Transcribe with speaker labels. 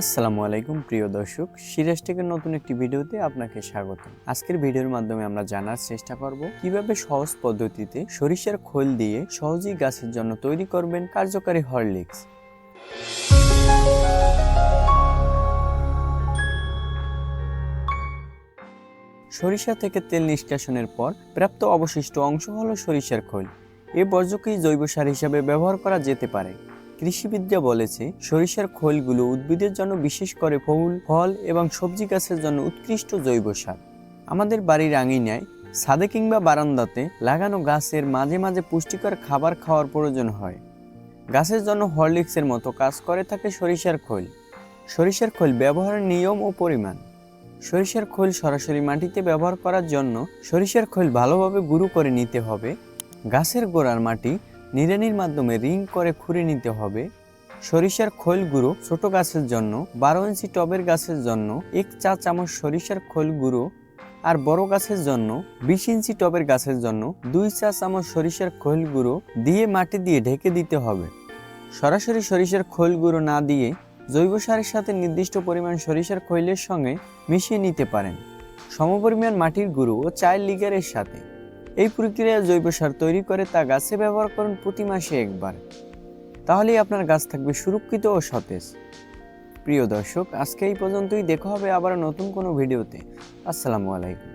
Speaker 1: আসসালামু আলাইকুম, প্রিয় দর্শক। সিরাজ টেকের নতুন একটি ভিডিওতে আপনাকে স্বাগত। আজকের ভিডিওর মাধ্যমে আমরা জানার চেষ্টা করব, কীভাবে সহজ পদ্ধতিতে সরিষার খোল দিয়ে সহজেই গাছের জন্য তৈরি করবেন কার্যকারী হরলিক্স। সরিষা থেকে তেল নিষ্কাশনের পর প্রাপ্ত অবশিষ্ট অংশ হলো সরিষার খোল। এ বর্জ্যকেই জৈব সার হিসাবে ব্যবহার করা যেতে পারে। কৃষিবিদ্যা বলেছে, সরিষার খোলগুলো উদ্ভিদের জন্য বিশেষ করে ফুল, ফল এবং সবজি গাছের জন্য উৎকৃষ্ট জৈব সার। আমাদের বাড়ির আঙিনায়, ছাদে কিংবা বারান্দাতে লাগানো গাছের মাঝে মাঝে পুষ্টিকর খাবার খাওয়ার প্রয়োজন হয়। গাছের জন্য হরলিক্সের মতো কাজ করে থাকে সরিষার খোল। সরিষার খোল ব্যবহারের নিয়ম ও পরিমাণ। সরিষার খোল সরাসরি মাটিতে ব্যবহার করার জন্য সরিষার খোল ভালোভাবে গুঁড়ো করে নিতে হবে। গাছের গোড়ার মাটি নিড়ানির মাধ্যমে রিং করে খুঁড়ে নিতে হবে। সরিষার খোল গুঁড়ো ছোট গাছের জন্য, বারো ইঞ্চি টবের গাছের জন্য, এক চা চামচ সরিষার খোল গুঁড়ো আর বড় গাছের জন্য, বিশ ইঞ্চি টবের গাছের জন্য দুই চা চামচ সরিষার খোল গুঁড়ো দিয়ে মাটি দিয়ে ঢেকে দিতে হবে। সরাসরি সরিষার খোল গুঁড়ো না দিয়ে জৈব সারের সাথে নির্দিষ্ট পরিমাণ সরিষার খৈলের সঙ্গে মিশিয়ে নিতে পারেন। সমপরিমাণ মাটির গুঁড়ো ও চায়ের লিগারের সাথে। এই প্রক্রিয়ায় জৈব সার তৈরি করে তা গাছে ব্যবহার করুন প্রতি মাসে একবার। তাহলেই আপনার গাছ থাকবে সুরক্ষিত ও সতেজ। প্রিয় দর্শক, আজকে এই পর্যন্তই। দেখা হবে আবার নতুন কোনো ভিডিওতে। আসসালামু আলাইকুম।